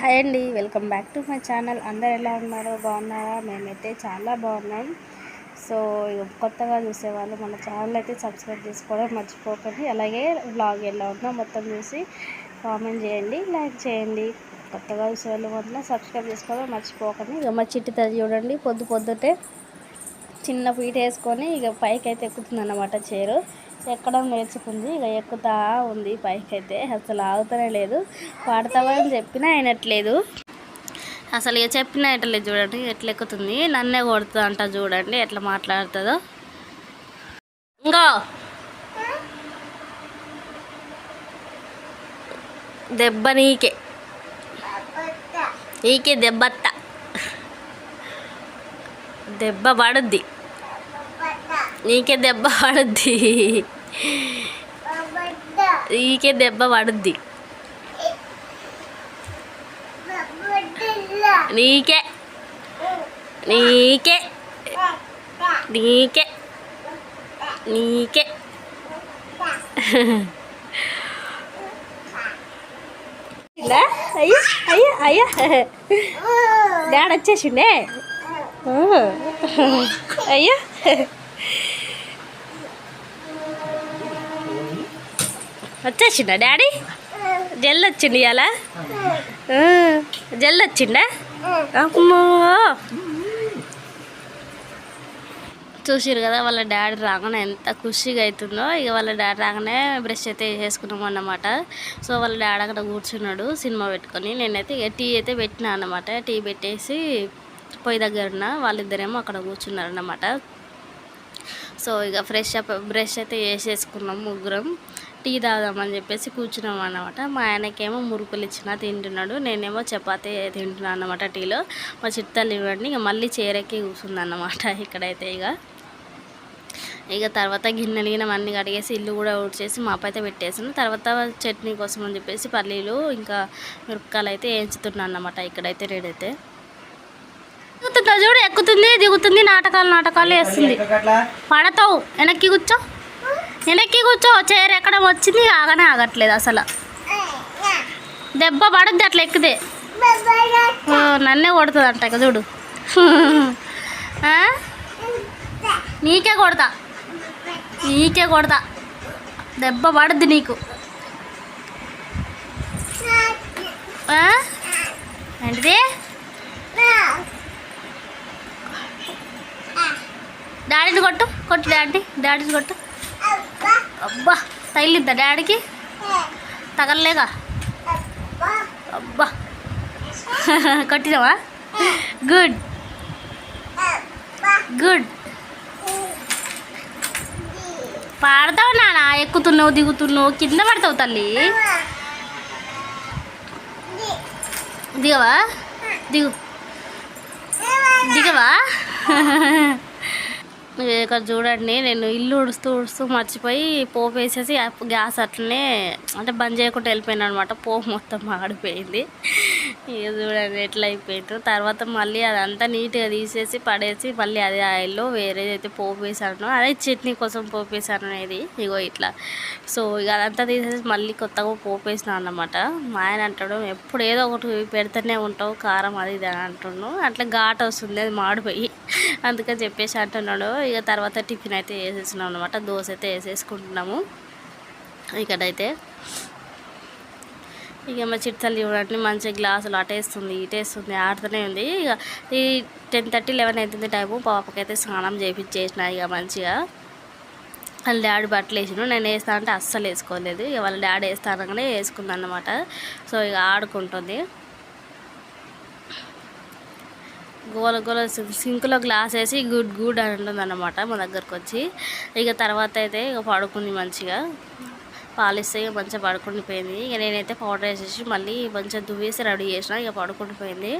Hi అండి welcome back to my channel. అందరు ఎలా ఉన్నారో? బాగున్నారా? మేమైతే చాలా బాగున్నాం. సో ఇక కొత్తగా చూసేవాళ్ళు మన ఛానల్ అయితే సబ్స్క్రైబ్ చేసుకోవడం మర్చిపోకండి. అలాగే బ్లాగ్ ఎలా ఉన్నా మొత్తం చూసి కామెంట్ చేయండి లైక్ చేయండి. కొత్తగా చూసేవాళ్ళు మొత్తం సబ్స్క్రైబ్ చేసుకోవడం మర్చిపోకండి. ఇక మా చిట్టి తల్లి చూడండి పొద్దు పొద్దుటే చిన్న పీట వేసుకొని ఇక పైకి అయితే ఎక్కుతుంది అన్నమాట చీరు. ఎక్కడం నేర్చుకుంది. ఇక ఎక్కుతా ఉంది పైకి అయితే అసలు ఆగుతనే లేదు. పాడతావా చెప్పినా అయినట్లేదు అసలు ఇక చెప్పినా ఎట్లేదు చూడండి. ఎట్లా ఎక్కుతుంది? నన్నే కొడుతుంది అంట చూడండి. ఎట్లా మాట్లాడుతుందో. ఇంకో. దెబ్బ నీకే. నీకే దెబ్బత్త. దెబ్బ పడుద్ది. నీకే దెబ్బ పడుద్ది నీకే దెబ్బ పడుద్ది నీకే నీకే నీకే నీకే ఇలా? అయ్యో అయ్యో అయ్యో డాడ్ వచ్చేసిండే ఓ. అయ్యో వచ్చేసిండా డాడీ? జల్లు వచ్చింది ఇవాళ జల్లు వచ్చిండా? అమ్మో! చూసిరు కదా వాళ్ళ డాడీ రాగానే ఎంత ఖుషిగా అవుతుందో ఇక వాళ్ళ డాడీ రాగానే బ్రష్ అయితే వేసుకున్నాం అన్నమాట. సో వాళ్ళ డాడీ అక్కడ కూర్చున్నాడు సినిమా పెట్టుకొని. నేనైతే ఇక టీ అయితే పెట్టినా అన్నమాట. టీ పెట్టేసి పొయ్యి దగ్గర ఉన్న వాళ్ళిద్దరేమో అక్కడ కూర్చున్నారు అన్నమాట. సో ఇక ఫ్రెష్ అప్ బ్రష్ అయితే వేసేసుకున్నాం ముగ్గురం. టీ తాగుదామని చెప్పేసి కూర్చున్నాం అన్నమాట. మా ఆయనకేమో మురుకులు ఇచ్చిన తింటున్నాడు నేనేమో చపాతీ తింటున్నాను అన్నమాట టీలో. మా చిట్టలు ఇవ్వండి ఇక మళ్ళీ చేరెక్కి కూర్చుంది అన్నమాట ఇక్కడైతే ఇక. ఇక తర్వాత గిన్నెలు గిన్నె అన్నీ కడిగేసి ఇల్లు కూడా ఊడ్చేసి మాపు అయితే పెట్టేసాను తర్వాత చట్నీ కోసం అని చెప్పేసి పల్లీలు ఇంకా మిరపకాయలు అయితే వేయించుతున్నాను అన్నమాట ఇక్కడైతే రెడీ అయితే. ఎక్కుతుందా చూడు ఎక్కుతుంది దిగుతుంది నాటకాలు నాటకాలు వేస్తుంది. పడతావు వెనక్కి కూర్చో. వెనక్కి కూర్చో చైర్ ఎక్కడ వచ్చింది ఆగనే ఆగట్లేదు అసలు. దెబ్బ పడుద్ది అట్లా ఎక్కితే. ఓ, నన్నే కొడుతుంది అంట చూడు. నీకే కొడతా. నీకే కొడతా. దెబ్బ పడుద్ది నీకు. ఏంటిది? డాడీని కొట్టు కొట్టు డాడీ డాడీని కొట్టు. అబ్బా తగిలిద్దా డాడీకి తగలలేగా? అబ్బా. కొట్టినావా? గుడ్ గుడ్ పాడతావు నానా ఎక్కుతున్నావు దిగుతున్నావు కింద పడతావు తల్లి. దిగవా? దిగు. దిగవా? ఇక్కడ చూడండి నేను ఇల్లు ఉడుస్తూ ఉడుస్తూ మర్చిపోయి పోపు వేసేసి గ్యాస్ అట్లనే అంటే బంద్ చేయకుండా వెళ్ళిపోయాను అనమాట పోపు మొత్తం ఆడిపోయింది. ఇక చూడండి ఎట్లా అయిపోయిందో. తర్వాత మళ్ళీ అదంతా నీట్గా తీసేసి పడేసి మళ్ళీ అదే ఆయిల్లో వేరేదైతే పోపు వేసాను అదే చట్నీ కోసం పోపు వేసాను అనేది ఇగో ఇట్లా. సో ఇక అదంతా తీసేసి మళ్ళీ కొత్తగా పోపు వేసినాను అనమాట మా ఆయన అంటాడు ఎప్పుడు ఏదో ఒకటి పెడుతూనే ఉంటావు కారం అది ఇది అని అంటున్నాడు అట్లా ఘాట్ వస్తుంది అది మాడిపోయి. అందుకని చెప్పేసి అంటున్నాడు ఇక తర్వాత టిఫిన్ అయితే వేసేసినాం అనమాట దోశ అయితే వేసేసుకుంటున్నాము. ఇక్కడైతే ఇక మా చిట్టలు చూడండి మంచిగా గ్లాసులు అటేస్తుంది ఇటేస్తుంది ఆడుతూనే ఉంది. ఇక ఈ టెన్ థర్టీ లెవెన్ అవుతుంది టైము. పాపకైతే స్నానం చేయించేసిన ఇక మంచిగా. వాళ్ళ డాడీ బట్టలు వేసిన నేను వేస్తా అంటే అస్సలు వేసుకోలేదు. ఇక వాళ్ళ డాడీ వేస్తానగానే వేసుకుంది సో ఇక ఆడుకుంటుంది. గోల గోల సింక్లో గ్లాస్ వేసి గుడ్ గుడ్ అని ఉంటుంది అనమాట మా దగ్గరకు వచ్చి. ఇక తర్వాత అయితే ఇక పడుకుంది మంచిగా. పాలిస్తే ఇక మంచిగా పడుకుని పోయింది. ఇక నేనైతే పౌడర్ వేసేసి మళ్ళీ మంచిగా దువ్వేసి రెడీ చేసిన ఇక పడుకుని పోయింది.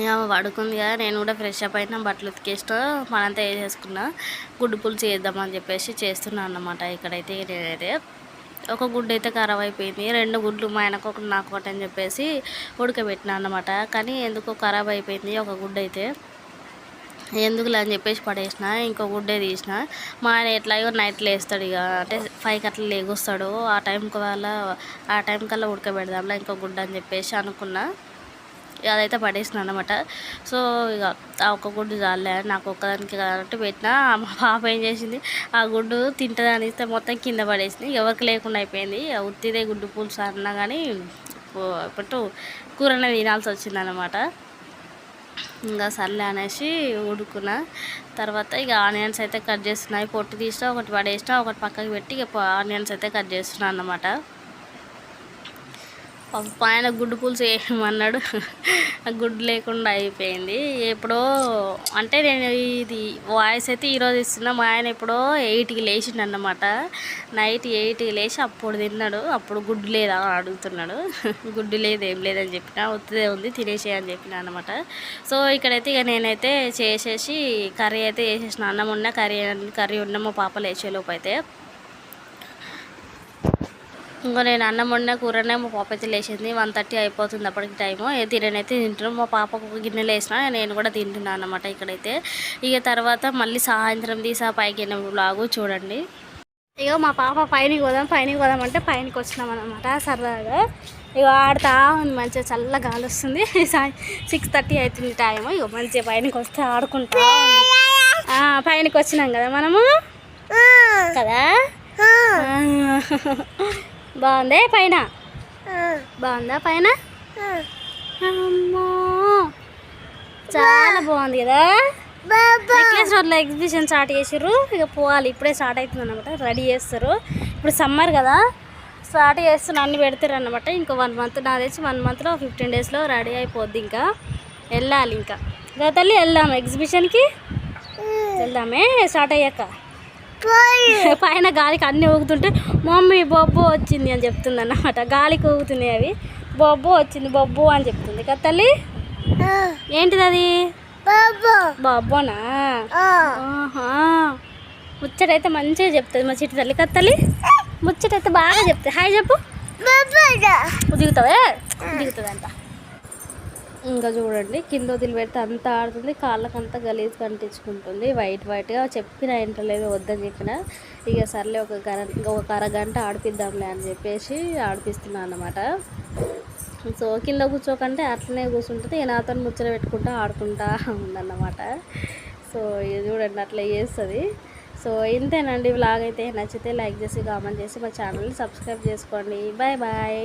ఇక పడుకుంది కదా నేను కూడా ఫ్రెష్ అప్ అయినా బట్టలు ఉతికేసిన మనంతా వేసేసుకున్నా. గుడ్డు పులుసు చేద్దామని చెప్పేసి చేస్తున్నాను అన్నమాట ఇక్కడైతే నేనైతే. ఒక గుడ్డు అయితే ఖరాబ్ అయిపోయింది రెండు గుడ్లు మా ఆయనకు ఒకటి నాకు ఒకటి అని చెప్పేసి ఉడకబెట్టినా అన్నమాట. కానీ ఎందుకో ఖరాబ్ అయిపోయింది ఒక గుడ్డు అయితే ఎందుకులే అని చెప్పేసి పడేసిన ఇంకో గుడ్డే తీసిన. మా ఆయన ఎట్లాగో నైట్ వేస్తాడు ఇక. అంటే ఫైవ్కి అట్లా లేగొస్తాడు. ఆ టైంకి వల్ల ఆ టైం కల్లా ఉడకబెడదాంలా ఇంకో గుడ్డ అని చెప్పేసి అనుకున్నా. అదైతే పడేసిన అనమాట సో ఇక ఆ ఒక్క గుడ్డు చాలే నాకు ఒక్కదానికి కాబట్టి పెట్టిన మా పాప ఏం చేసింది ఆ గుడ్డు తింటదని ఇస్తే మొత్తం కింద పడేసింది ఎవరికి లేకుండా అయిపోయింది. ఉత్తిదే గుడ్డు పులుసు అన్నా కానీ ఇప్పుడు కూరనే తినాల్సి వచ్చిందనమాట ఇంకా సర్లే అనేసి ఉడుకున్న. తర్వాత ఇక ఆనియన్స్ అయితే కట్ చేస్తున్నాయి పొట్టు తీసినా ఒకటి పడేసినా ఒకటి పక్కకి పెట్టి ఇక ఆనియన్స్ అయితే కట్ చేస్తున్నాను అనమాట పైన ఆయన గుడ్డు పులుసు వేయమన్నాడు గుడ్డు లేకుండా అయిపోయింది. ఎప్పుడో అంటే నేను ఇది వాయిస్ అయితే ఈరోజు ఇస్తున్నా. మా ఆయన ఎప్పుడో ఎయిట్కి లేచిండు అన్నమాట నైట్ ఎయిట్కి లేచి అప్పుడు తిన్నాడు. అప్పుడు గుడ్డు లేదా అని అడుగుతున్నాడు. గుడ్డు లేదు ఏం లేదని చెప్పిన ఒత్తిదే ఉంది తినేసే అని చెప్పిన అనమాట సో ఇక్కడైతే ఇక నేనైతే చేసేసి కర్రీ అయితే వేసేసిన అన్నం ఉన్న కర్రీ కర్రీ ఉన్న మా పాప లేచేలోపు అయితే ఇంకో నేను అన్నం వండిన కూరనే మా పాప అయితే లేచింది. వన్ థర్టీ అయిపోతుంది అప్పటికి టైము. తిననైతే తింటున్నాను మా పాపకు ఒక గిన్నెలు వేసిన నేను కూడా తింటున్నాను అనమాట ఇక్కడైతే. ఇక తర్వాత మళ్ళీ సాయంత్రం తీసా పైకి లాగు చూడండి. ఇక మా పాప పైనకి పోదాం పైనకి పోదాం అంటే పైనకి వచ్చినాం అనమాట సరదాగా. ఇక ఆడుతా ఉంది మంచిగా చల్ల గాలి వస్తుంది. సిక్స్ థర్టీ అవుతుంది టైం ఇక మంచిగా పైనకి వస్తే ఆడుకుంటా. ఆ, పైనకి వచ్చినాం కదా మనము? కదా? ఆ. బాగుందే పైన? బాగుందా పైన? అమ్మో. చాలా బాగుంది కదా? నెక్లెస్ రోడ్లో ఎగ్జిబిషన్ స్టార్ట్ చేసారు ఇక పోవాలి. ఇప్పుడే స్టార్ట్ అవుతుంది అనమాట రెడీ చేస్తారు. ఇప్పుడు సమ్మర్ కదా. స్టార్ట్ చేస్తున్న అన్ని పెడతారు అనమాట ఇంకో వన్ మంత్ నా తెచ్చి వన్ మంత్లో ఫిఫ్టీన్ డేస్లో రెడీ అయిపోద్ది ఇంకా. వెళ్ళాలి ఇంకా. ఇంకా తల్లి వెళ్దాం ఎగ్జిబిషన్కి. వెళ్దామే. స్టార్ట్ అయ్యాక. పైన గాలికి అన్నీ ఊగుతుంటే మమ్మీ బొబ్బు వచ్చింది అని చెప్తుంది అన్నమాట గాలికి ఊగుతున్నాయి అవి. బొబ్బు వచ్చింది బొబ్బు అని చెప్తుంది. కదా తల్లి? ఏంటిది అది? బొబ్బోనా? ముచ్చటైతే మంచిగా చెప్తుంది మా చిట్టి తల్లి. కదా తల్లి? ముచ్చటైతే బాగా చెప్తుంది. హాయ్ చెప్పు. దిగుతావే? దిగుతుంది ఇంకా చూడండి కింద వదిలి పెడితే అంత ఆడుతుంది కాళ్ళకు అంత గలీజ్ కనిపించుకుంటుంది. వైట్ వైట్గా చెప్పిన ఇంటలేదు వద్దని చెప్పిన ఇక సర్లే ఒక గర ఒక అరగంట ఆడిపిద్దాంలే అని చెప్పేసి ఆడిపిస్తున్నాను అనమాట సో కింద కూర్చోకంటే అట్లనే కూర్చుంటుంది ఇక నాతో ముచ్చట పెట్టుకుంటా ఆడుకుంటా ఉందన్నమాట. సో ఇది చూడండి అట్లా చేస్తుంది. సో ఇంతేనండి వ్లాగ్ అయితే నచ్చితే లైక్ చేసి కామెంట్ చేసి మా ఛానల్ని సబ్స్క్రైబ్ చేసుకోండి. Bye bye